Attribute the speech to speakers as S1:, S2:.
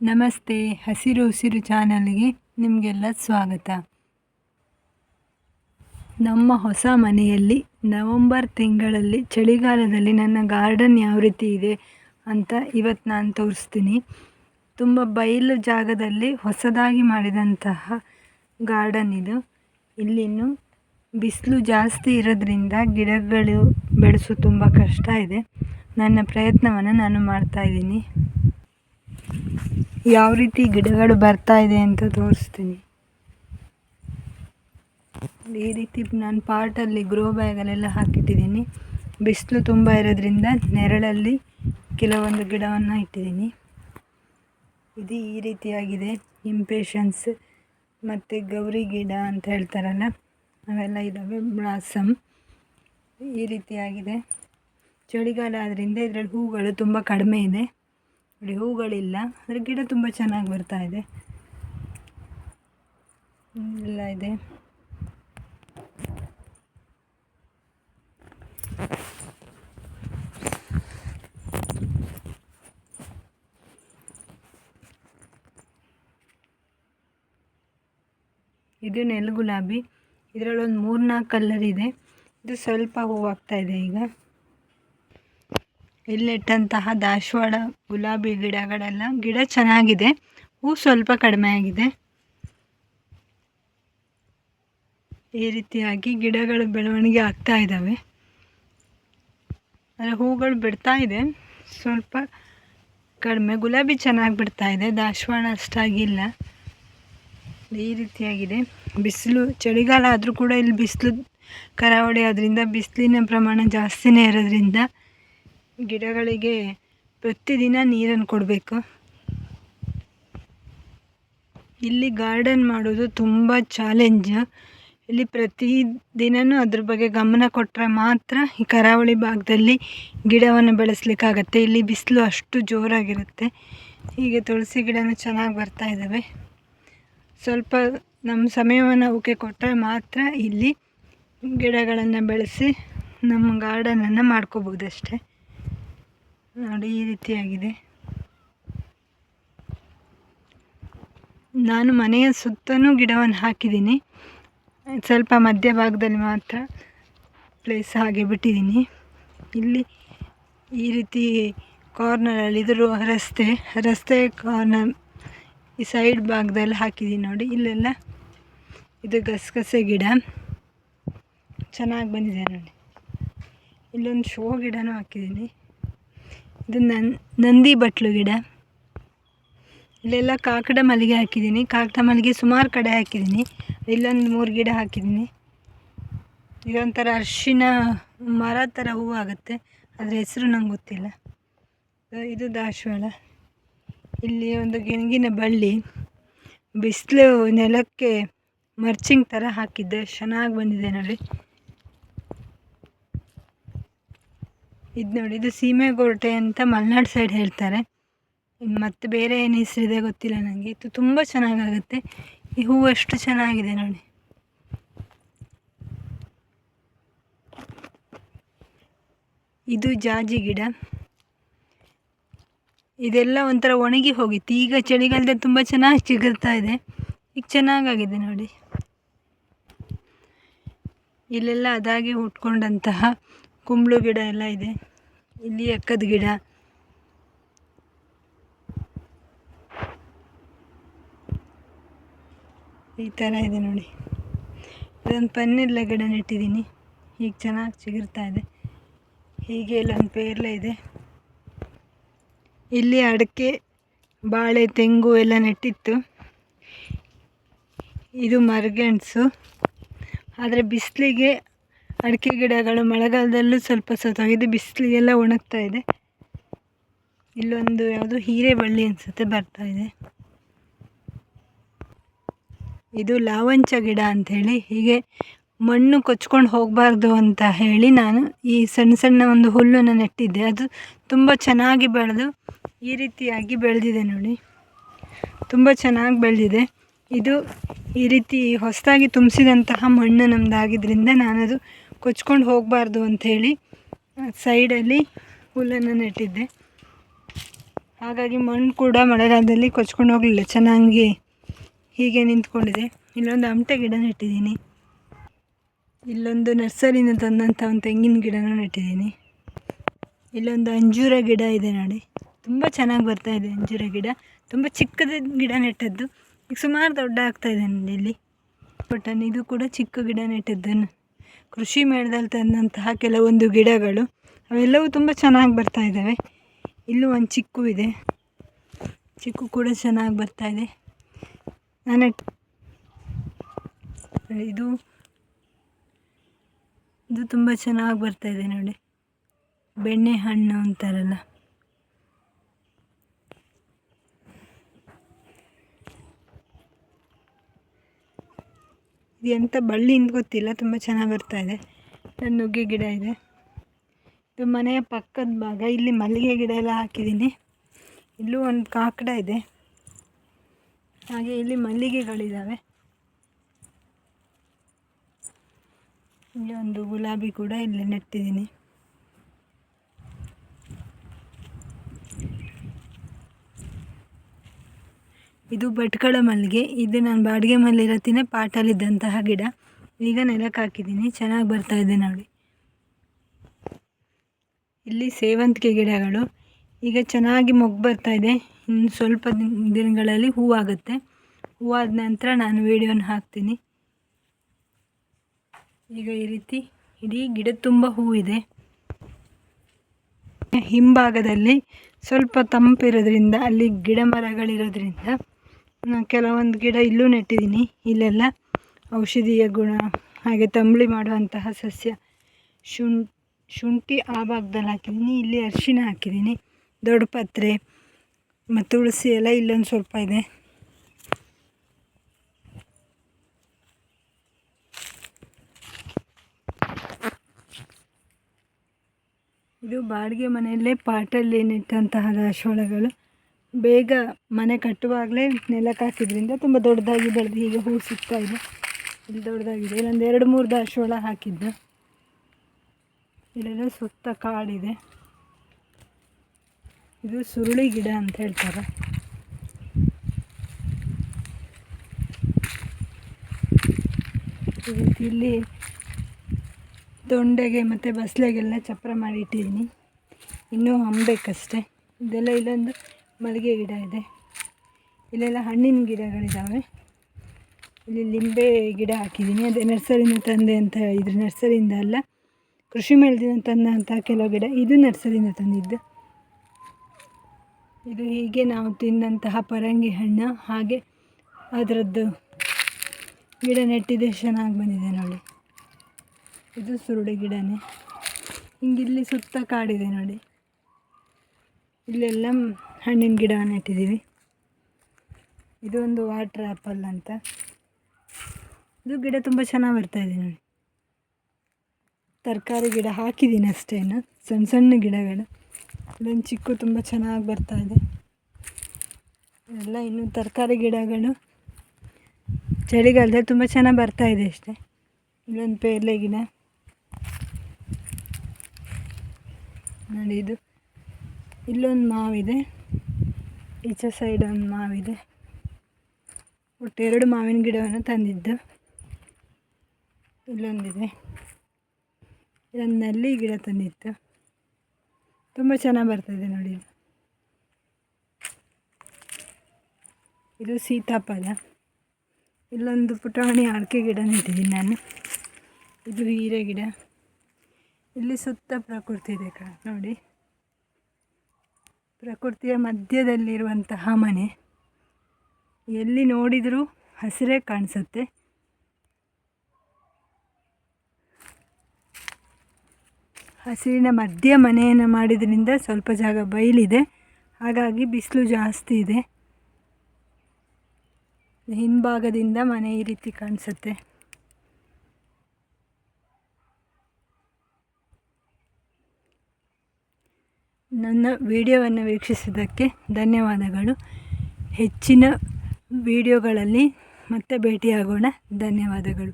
S1: ನಮಸ್ತೆ, ಹಸಿರು ಉಸಿರು ಚಾನಲ್ಗೆ ನಿಮಗೆಲ್ಲ ಸ್ವಾಗತ. ನಮ್ಮ ಹೊಸ ಮನೆಯಲ್ಲಿ ನವಂಬರ್ ತಿಂಗಳಲ್ಲಿ ಚಳಿಗಾಲದಲ್ಲಿ ನನ್ನ ಗಾರ್ಡನ್ ಯಾವ ರೀತಿ ಇದೆ ಅಂತ ಇವತ್ತು ನಾನು ತೋರಿಸ್ತೀನಿ. ತುಂಬ ಬಯಲು ಜಾಗದಲ್ಲಿ ಹೊಸದಾಗಿ ಮಾಡಿದಂತಹ ಗಾರ್ಡನ್ ಇದು. ಇಲ್ಲಿನ್ನು ಬಿಸಿಲು ಜಾಸ್ತಿ ಇರೋದ್ರಿಂದ ಗಿಡಗಳು ಬೆಳೆಸೋ ತುಂಬ ಕಷ್ಟ ಇದೆ. ನನ್ನ ಪ್ರಯತ್ನವನ್ನು ನಾನು ಮಾಡ್ತಾಯಿದ್ದೀನಿ ಯಾವ ರೀತಿ ಗಿಡಗಳು ಬರ್ತಾ ಇದೆ ಅಂತ ತೋರಿಸ್ತೀನಿ. ಈ ರೀತಿ ನಾನು ಪಾಟಲ್ಲಿ ಗ್ರೋ ಬ್ಯಾಗಲ್ಲೆಲ್ಲ ಹಾಕಿಟ್ಟಿದ್ದೀನಿ. ಬಿಸಿಲು ತುಂಬ ಇರೋದ್ರಿಂದ ನೆರಳಲ್ಲಿ ಕೆಲವೊಂದು ಗಿಡವನ್ನು ಇಟ್ಟಿದ್ದೀನಿ. ಇದು ಈ ರೀತಿಯಾಗಿದೆ ಇಂಪೇಷನ್ಸ್ ಮತ್ತು ಗೌರಿ ಗಿಡ ಅಂತ ಹೇಳ್ತಾರಲ್ಲ, ಅವೆಲ್ಲ ಇದ್ದಾವೆ ಬ್ಲಾಸಮ್ ಈ ರೀತಿಯಾಗಿದೆ. ಚಳಿಗಾಲ ಆದ್ದರಿಂದ ಇದರಲ್ಲಿ ಹೂಗಳು ತುಂಬ ಕಡಿಮೆ ಇದೆ. ನೋಡಿ, ಹೂಗಳಿಲ್ಲ. ಆದರೆ ಗಿಡ ತುಂಬ ಚೆನ್ನಾಗಿ ಬರ್ತಾ ಇದೆ. ಎಲ್ಲ ಇದೆ. ಇದು ನೆಲಗುಲಾಬಿ ಇದರಲ್ಲಿ ಒಂದು ಮೂರು ನಾಲ್ಕು ಕಲರ್ ಇದೆ. ಇದು ಸ್ವಲ್ಪ ಹೂವಾಗ್ತಾ ಇದೆ ಈಗ. ಇಲ್ಲಿಟ್ಟಂತಹ ದಾಸವಾಳ ಗುಲಾಬಿ ಗಿಡಗಳೆಲ್ಲ, ಗಿಡ ಚೆನ್ನಾಗಿದೆ. ಹೂ ಸ್ವಲ್ಪ ಕಡಿಮೆ ಆಗಿದೆ. ಈ ರೀತಿಯಾಗಿ ಗಿಡಗಳು ಬೆಳವಣಿಗೆ ಆಗ್ತಾ ಇದ್ದಾವೆ ಆದರೆ ಹೂಗಳು ಬಿಡ್ತಾ ಇದೆ. ಸ್ವಲ್ಪ ಕಡಿಮೆ. ಗುಲಾಬಿ ಚೆನ್ನಾಗಿ ಬಿಡ್ತಾ ಇದೆ. ದಾಸವಾಳ ಅಷ್ಟಾಗಿಲ್ಲ ಈ ರೀತಿಯಾಗಿದೆ. ಬಿಸಿಲು, ಚಳಿಗಾಲ ಆದರೂ ಕೂಡ ಇಲ್ಲಿ ಬಿಸಿಲು ಕರಾವಳಿ ಆದ್ದರಿಂದ ಬಿಸಿಲಿನ ಪ್ರಮಾಣ ಜಾಸ್ತಿನೇ ಇರೋದ್ರಿಂದ ಗಿಡಗಳಿಗೆ ಪ್ರತಿದಿನ ನೀರನ್ನು ಕೊಡಬೇಕು. ಇಲ್ಲಿ ಗಾರ್ಡನ್ ಮಾಡೋದು ತುಂಬ ಚಾಲೆಂಜ್. ಇಲ್ಲಿ ಪ್ರತಿ ದಿನವೂ ಅದ್ರ ಬಗ್ಗೆ ಗಮನ ಕೊಟ್ಟರೆ ಮಾತ್ರ ಈ ಕರಾವಳಿ ಭಾಗದಲ್ಲಿ ಗಿಡವನ್ನು ಬೆಳೆಸಲಿಕ್ಕಾಗತ್ತೆ. ಇಲ್ಲಿ ಬಿಸಿಲು ಅಷ್ಟು ಜೋರಾಗಿರುತ್ತೆ. ಹೀಗೆ ತುಳಸಿ ಗಿಡನೂ ಚೆನ್ನಾಗಿ ಬರ್ತಾ ಇದ್ದಾವೆ ಸ್ವಲ್ಪ ನಮ್ಮ ಸಮಯವನ್ನು ಅವಕ್ಕೆ ಕೊಟ್ಟರೆ ಮಾತ್ರ ಇಲ್ಲಿ ಗಿಡಗಳನ್ನು ಬೆಳೆಸಿ ನಮ್ಮ ಗಾರ್ಡನನ್ನು ಮಾಡ್ಕೋಬೋದಷ್ಟೆ. ನೋಡಿ, ಈ ರೀತಿಯಾಗಿದೆ. ನಾನು ಮನೆಯ ಸುತ್ತಲೂ ಗಿಡವನ್ನು ಹಾಕಿದ್ದೀನಿ. ಸ್ವಲ್ಪ ಮಧ್ಯ ಭಾಗದಲ್ಲಿ ಮಾತ್ರ ಪ್ಲೇಸ್ ಹಾಗೆ ಬಿಟ್ಟಿದ್ದೀನಿ. ಇಲ್ಲಿ ಈ ರೀತಿ ಕಾರ್ನರಲ್ಲಿ ಇದ್ರ ರಸ್ತೆ ರಸ್ತೆ ಕಾರ್ನರ್ ಈ ಸೈಡ್ ಭಾಗದಲ್ಲಿ ಹಾಕಿದ್ದೀನಿ ನೋಡಿ. ಇಲ್ಲೆಲ್ಲ ಇದು ಗಸಗಸೆ ಗಿಡ. ಚೆನ್ನಾಗಿ ಬಂದಿದೆ ನೋಡಿ. ಇಲ್ಲೊಂದು ಶೋ ಗಿಡನೂ ಹಾಕಿದ್ದೀನಿ. ಇದು ನನ್, ನಂದಿ ಬಟ್ಲು ಗಿಡ. ಇಲ್ಲೆಲ್ಲ ಕಾಕಡ ಮಲ್ಲಿಗೆ ಹಾಕಿದ್ದೀನಿ. ಕಾಕಡ ಮಲ್ಲಿಗೆ ಸುಮಾರು ಕಡೆ ಹಾಕಿದ್ದೀನಿ. ಇಲ್ಲೊಂದು ಮೂರು ಗಿಡ ಹಾಕಿದ್ದೀನಿ. ಇದೊಂಥರ ಅರಿಶಿನ ಮರ ಥರ ಹೂವು ಆಗುತ್ತೆ. ಅದರ ಹೆಸರು ನಂಗೆ ಗೊತ್ತಿಲ್ಲ. ಇದು ದಾಸವಾಳ. ಇಲ್ಲಿ ಒಂದು ಗಿಣಗಿನ ಬಳ್ಳಿ. ಬಿಸಿಲು ನೆಲಕ್ಕೆ ಮರ್ಚಿಂಗ್ ಥರ ಹಾಕಿದ್ದೆ. ಚೆನ್ನಾಗಿ ಬಂದಿದೆ ನೋಡಿ. ಇದು ನೋಡಿ, ಇದು ಸೀಮೆಗೋಟೆ ಅಂತ ಮಲೆನಾಡು ಸೈಡ್ ಹೇಳ್ತಾರೆ. ಇನ್ನು ಮತ್ತೆ ಬೇರೆ ಏನು ಹೆಸರಿದೆ ಗೊತ್ತಿಲ್ಲ ನನಗೆ ಇದು ತುಂಬ ಚೆನ್ನಾಗಾಗುತ್ತೆ. ಈ ಹೂವು ಎಷ್ಟು ಚೆನ್ನಾಗಿದೆ ನೋಡಿ. ಇದು ಜಾಜಿ ಗಿಡ. ಇದೆಲ್ಲ ಒಂಥರ ಒಣಗಿ ಹೋಗಿತ್ತು. ಈಗ ಚಳಿಗಾಲದಲ್ಲಿ ತುಂಬ ಚೆನ್ನಾಗಿ ಚಿಗುರ್ತಾ ಇದೆ. ಈಗ ಚೆನ್ನಾಗಾಗಿದೆ ನೋಡಿ. ಇಲ್ಲೆಲ್ಲ ಅದಾಗಿ ಹುಟ್ಕೊಂಡಂತಹ ಕುಂಬಳು ಗಿಡ ಎಲ್ಲ ಇದೆ. ಇಲ್ಲಿ ಅಕ್ಕದ ಗಿಡ. ಈ ಥರ ಇದೆ ನೋಡಿ. ಇದೊಂದು ಪನ್ನೀರ್ಲೆ ಗಿಡ ನೆಟ್ಟಿದ್ದೀನಿ ಈಗ ಚೆನ್ನಾಗಿ ಚಿಗುರ್ತಾ ಇದೆ. ಹೀಗೆ ಇಲ್ಲೊಂದು ಪೇರ್ಲೆ ಇದೆ. ಇಲ್ಲಿ ಅಡಿಕೆ, ಬಾಳೆ, ತೆಂಗು ಎಲ್ಲ ನೆಟ್ಟಿತ್ತು. ಇದು ಮರಗೆಣಸು ಆದರೆ ಬಿಸಿಲಿಗೆ ಅಡಿಕೆ ಗಿಡಗಳು ಮಳೆಗಾಲದಲ್ಲೂ ಸ್ವಲ್ಪ ಸತ್ತೋಗಿದೆ ಬಿಸಿಲಿಗೆಲ್ಲ ಒಣಗ್ತಾ ಇದೆ. ಇಲ್ಲೊಂದು ಯಾವುದು ಹೀರೆಬಳ್ಳಿ ಅನಿಸುತ್ತೆ, ಬರ್ತಾ ಇದೆ. ಇದು ಲಾವಂಚ ಗಿಡ ಅಂಥೇಳಿ, ಹೀಗೆ ಮಣ್ಣು ಕೊಚ್ಕೊಂಡು ಹೋಗಬಾರ್ದು ಅಂತ ಹೇಳಿ ನಾನು ಈ ಸಣ್ಣ ಸಣ್ಣ ಒಂದು ಹುಲ್ಲನ್ನು ನೆಟ್ಟಿದ್ದೆ. ಅದು ತುಂಬ ಚೆನ್ನಾಗಿ ಬೆಳೆದು ಈ ರೀತಿಯಾಗಿ ಬೆಳೆದಿದೆ ನೋಡಿ. ತುಂಬ ಚೆನ್ನಾಗಿ ಬೆಳೆದಿದೆ. ಇದು ಈ ರೀತಿ ಹೊಸದಾಗಿ ತುಂಬಿಸಿದಂತಹ ಮಣ್ಣು ನಮ್ಮದಾಗಿದ್ದರಿಂದ ನಾನದು ಕೊಚ್ಕೊಂಡು ಹೋಗಬಾರ್ದು ಅಂಥೇಳಿ ಸೈಡಲ್ಲಿ ಹುಲ್ಲನ್ನು ನೆಟ್ಟಿದ್ದೆ. ಹಾಗಾಗಿ ಮಣ್ಣು ಕೂಡ ಮಳೆಗಾಲದಲ್ಲಿ ಕೊಚ್ಕೊಂಡು ಹೋಗಲಿಲ್ಲ. ಚೆನ್ನಾಗಿ ಹೀಗೆ ನಿಂತ್ಕೊಂಡಿದೆ. ಇಲ್ಲೊಂದು ಅಮಟೆ ಗಿಡ ನೆಟ್ಟಿದ್ದೀನಿ. ಇಲ್ಲೊಂದು ನರ್ಸರಿಯಿಂದ ತಂದಂಥ ಒಂದು ತೆಂಗಿನ ಗಿಡನೂ ನೆಟ್ಟಿದ್ದೀನಿ. ಇಲ್ಲೊಂದು ಅಂಜೂರ ಗಿಡ ಇದೆ ನೋಡಿ. ತುಂಬ ಚೆನ್ನಾಗಿ ಬರ್ತಾ ಇದೆ ಅಂಜೂರ ಗಿಡ. ತುಂಬ ಚಿಕ್ಕದ ಗಿಡ ನೆಟ್ಟದ್ದು. ಈಗ ಸುಮಾರು ದೊಡ್ಡ ಆಗ್ತಾ ಇದೆ ಇಲ್ಲಿ. ಬಟ್ ಇದು ಕೂಡ ಚಿಕ್ಕ ಗಿಡ ನೆಟ್ಟಿದ್ದನ್ನು ಕೃಷಿ ಮೇಳದಲ್ಲಿ ತಂದಂತಹ ಕೆಲವೊಂದು ಗಿಡಗಳು, ಅವೆಲ್ಲವೂ ತುಂಬ ಚೆನ್ನಾಗಿ ಬರ್ತಾ ಇದ್ದಾವೆ. ಇಲ್ಲೂ ಒಂದು ಚಿಕ್ಕು ಇದೆ. ಚಿಕ್ಕು ಕೂಡ ಚೆನ್ನಾಗಿ ಬರ್ತಾ ಇದೆ. ನಾನು ಇದು ಇದು ತುಂಬ ಚೆನ್ನಾಗಿ ಬರ್ತಾ ಇದೆ ನೋಡಿ. ಬೆಣ್ಣೆ ಹಣ್ಣು ಅಂತಾರಲ್ಲ. ಇದು ಎಂಥ ಬಳ್ಳಿ ಅಂತ ಗೊತ್ತಿಲ್ಲ, ತುಂಬ ಚೆನ್ನಾಗಿ ಬರ್ತಾ ಇದೆ. ನನ್ನ ನುಗ್ಗೆ ಗಿಡ ಇದೆ. ಇದು ಮನೆಯ ಪಕ್ಕದ ಭಾಗ, ಇಲ್ಲಿ ಮಲ್ಲಿಗೆ ಗಿಡ ಎಲ್ಲ ಹಾಕಿದ್ದೀನಿ. ಇಲ್ಲೂ ಒಂದು ಕಾಕಡ ಇದೆ. ಹಾಗೆ ಇಲ್ಲಿ ಮಲ್ಲಿಗೆಗಳಿದ್ದಾವೆ ಇಲ್ಲಿ ಒಂದು ಗುಲಾಬಿ ಕೂಡ ಇಲ್ಲಿ ನೆಟ್ಟಿದ್ದೀನಿ. ಇದು ಭಟ್ಕಳ ಮಲ್ಲಿಗೆ. ಇದು ನಾನು ಬಾಡಿಗೆ ಮಲ್ಲಿ ಪಾಟಲ್ಲಿ ಪಾಟಲ್ಲಿದ್ದಂತಹ ಗಿಡ. ಈಗ ನೆಲಕ್ಕೆ ಹಾಕಿದ್ದೀನಿ ಚೆನ್ನಾಗಿ ಬರ್ತಾ ಇದೆ ನೋಡಿ. ಇಲ್ಲಿ ಸೇವಂತಿಗೆ ಗಿಡಗಳು. ಈಗ ಚೆನ್ನಾಗಿ ಮೊಗ್ಗು ಬರ್ತಾ ಇದೆ. ಇನ್ನು ಸ್ವಲ್ಪ ದಿನಗಳಲ್ಲಿ ಹೂವಾಗುತ್ತೆ ಹೂವಾದ ನಂತರ ನಾನು ವೀಡಿಯೋನ ಹಾಕ್ತೀನಿ. ಈಗ ಈ ರೀತಿ ಇಡೀ ಗಿಡ ತುಂಬ ಹೂವಿದೆ ಹಿಂಭಾಗದಲ್ಲಿ ಸ್ವಲ್ಪ ತಂಪಿರೋದ್ರಿಂದ ಅಲ್ಲಿ ಗಿಡ ಮರಗಳಿರೋದ್ರಿಂದ ಕೆಲವೊಂದು ಗಿಡ ಇಲ್ಲೂ ನೆಟ್ಟಿದ್ದೀನಿ. ಇಲ್ಲೆಲ್ಲ ಔಷಧೀಯ ಗುಣ, ಹಾಗೆ ತಂಬಳಿ ಮಾಡುವಂತಹ ಸಸ್ಯ. ಶುಂ ಶುಂಠಿ ಆ ಭಾಗದಲ್ಲಿ ಹಾಕಿದ್ದೀನಿ. ಇಲ್ಲಿ ಅರಿಶಿನ ಹಾಕಿದ್ದೀನಿ. ದೊಡ್ಡ ಪತ್ರೆ ಮತ್ತು ತುಳಸಿ ಎಲ್ಲ ಇಲ್ಲೊಂದು ಸ್ವಲ್ಪ ಇದೆ. ಇದು ಬಾಡಿಗೆ ಮನೆಯಲ್ಲೇ ಪಾಟಲ್ಲಿ ನೆಟ್ಟಂತಹ ದಾಸವಾಳಗಳು ಬೇಗ ಮನೆ ಕಟ್ಟುವಾಗಲೇ ನೆಲಕ್ಕೆ ಹಾಕಿದ್ರಿಂದ ತುಂಬ ದೊಡ್ಡದಾಗಿ ಬೆಳೆದು ಹೀಗೆ ಹೂ ಸಿಗ್ತಾ ಇದೆ. ಇಲ್ಲಿ ದೊಡ್ಡದಾಗಿದೆ. ಇಲ್ಲೊಂದು ಎರಡು ಮೂರು ದಾಸವಾಳ ಹಾಕಿದ್ದು. ಇಲ್ಲೆಲ್ಲ ಸುತ್ತ ಕಾಡಿದೆ. ಇದು ಸುರುಳಿ ಗಿಡ ಅಂತ ಹೇಳ್ತಾರೆ. ಇಲ್ಲಿ ತೊಂಡೆಗೆ ಮತ್ತು ಬಸ್ಲೆಗೆಲ್ಲ ಚಪ್ಪರ ಮಾಡಿ ಇಟ್ಟಿದ್ದೀನಿ. ಇನ್ನೂ ಹಂಬೇಕಷ್ಟೆ. ಇದೆಲ್ಲ ಇಲ್ಲೊಂದು ಮಲ್ಲಿಗೆ ಗಿಡ ಇದೆ. ಇಲ್ಲೆಲ್ಲ ಹಣ್ಣಿನ ಗಿಡಗಳಿದ್ದಾವೆ ಇಲ್ಲಿ ಲಿಂಬೆ ಗಿಡ ಹಾಕಿದ್ದೀನಿ. ಅದೇ ನರ್ಸರಿಯಿಂದ ತಂದೆ ಅಂತ ಇದ್ರ. ನರ್ಸರಿಯಿಂದ ಅಲ್ಲ, ಕೃಷಿ ಮೇಳದಿಂದ ತಂದಂಥ ಕೆಲವು ಗಿಡ. ಇದು ನರ್ಸರಿಯಿಂದ ತಂದಿದ್ದು. ಇದು ಹೀಗೆ ನಾವು ತಿಂದಂತಹ ಪರಂಗಿ ಹಣ್ಣು. ಹಾಗೆ ಅದರದ್ದು ಗಿಡ ನೆಟ್ಟಿದೆ. ಚೆನ್ನಾಗಿ ಬಂದಿದೆ ನೋಡಿ. ಇದು ಸುರುಳಿ ಗಿಡನೇ. ಹಿಂಗಿಲ್ಲಿ ಸುತ್ತ ಕಾಡಿದೆ ನೋಡಿ. ಇಲ್ಲೆಲ್ಲ ಹಣ್ಣಿನ ಗಿಡ ನೆಟ್ಟಿದ್ದೀವಿ. ಇದು ಒಂದು ವಾಟ್ರ್ ಆ್ಯಪಲ್ ಅಂತ. ಇದು ಗಿಡ ತುಂಬ ಚೆನ್ನಾಗಿ ಬರ್ತಾಯಿದೆ ನೋಡಿ. ತರಕಾರಿ ಗಿಡ ಹಾಕಿದ್ದೀನಿ ಅಷ್ಟೇನು ಸಣ್ಣ ಸಣ್ಣ ಗಿಡಗಳು. ಇಲ್ಲೊಂದು ಚಿಕ್ಕು ತುಂಬ ಚೆನ್ನಾಗಿ ಬರ್ತಾಯಿದೆ ಎಲ್ಲ ಇನ್ನು ತರಕಾರಿ ಗಿಡಗಳು. ಚಳಿಗಾಲದಲ್ಲಿ ತುಂಬ ಚೆನ್ನಾಗಿ ಬರ್ತಾಯಿದೆ ಅಷ್ಟೇ. ಇಲ್ಲೊಂದು ಪೇರ್ಲೆ ಗಿಡ. ನೋಡಿ ಇದು. ಇಲ್ಲೊಂದು ಮಾವಿದೆ, ಈಚೆ ಸೈಡ್ ಒಂದು ಮಾವಿದೆ. ಒಟ್ಟು ಎರಡು ಮಾವಿನ ಗಿಡವನ್ನು ತಂದಿದ್ದು. ಇಲ್ಲೊಂದಿದೆ. ಇಲ್ಲೊಂದು ನಲ್ಲಿ ಗಿಡ ತಂದಿತ್ತು. ತುಂಬ ಚೆನ್ನಾಗಿ ಬರ್ತದೆ ನೋಡಿ ಇದು. ಸೀತಾಫಲ. ಇಲ್ಲೊಂದು ಪುಟಾಣಿ ಅಡಿಕೆ ಗಿಡ ನಿಂತಿದ್ದೀನಿ ನಾನು. ಇದು ಹೀರೆ ಗಿಡ ಇಲ್ಲಿ ಸುತ್ತ ಪ್ರಕೃತಿ ಇದೆ ಕ ನೋಡಿ. ಪ್ರಕೃತಿಯ ಮಧ್ಯದಲ್ಲಿರುವಂತಹ ಮನೆ. ಎಲ್ಲಿ ನೋಡಿದರೂ ಹಸಿರೇ ಕಾಣಿಸುತ್ತೆ. ಹಸಿರಿನ ಮಧ್ಯ ಮನೆಯನ್ನು ಮಾಡಿದ್ರಿಂದ ಸ್ವಲ್ಪ ಜಾಗ ಬಯಲಿದೆ ಹಾಗಾಗಿ ಬಿಸಿಲು ಜಾಸ್ತಿ ಇದೆ. ಹಿಂಭಾಗದಿಂದ ಮನೆ ಈ ರೀತಿ ಕಾಣಿಸುತ್ತೆ. ನನ್ನ ವಿಡಿಯೋವನ್ನು ವೀಕ್ಷಿಸಿದ್ದಕ್ಕೆ ಧನ್ಯವಾದಗಳು. ಹೆಚ್ಚಿನ ವಿಡಿಯೋಗಳಲ್ಲಿ ಮತ್ತೆ ಭೇಟಿಯಾಗೋಣ. ಧನ್ಯವಾದಗಳು.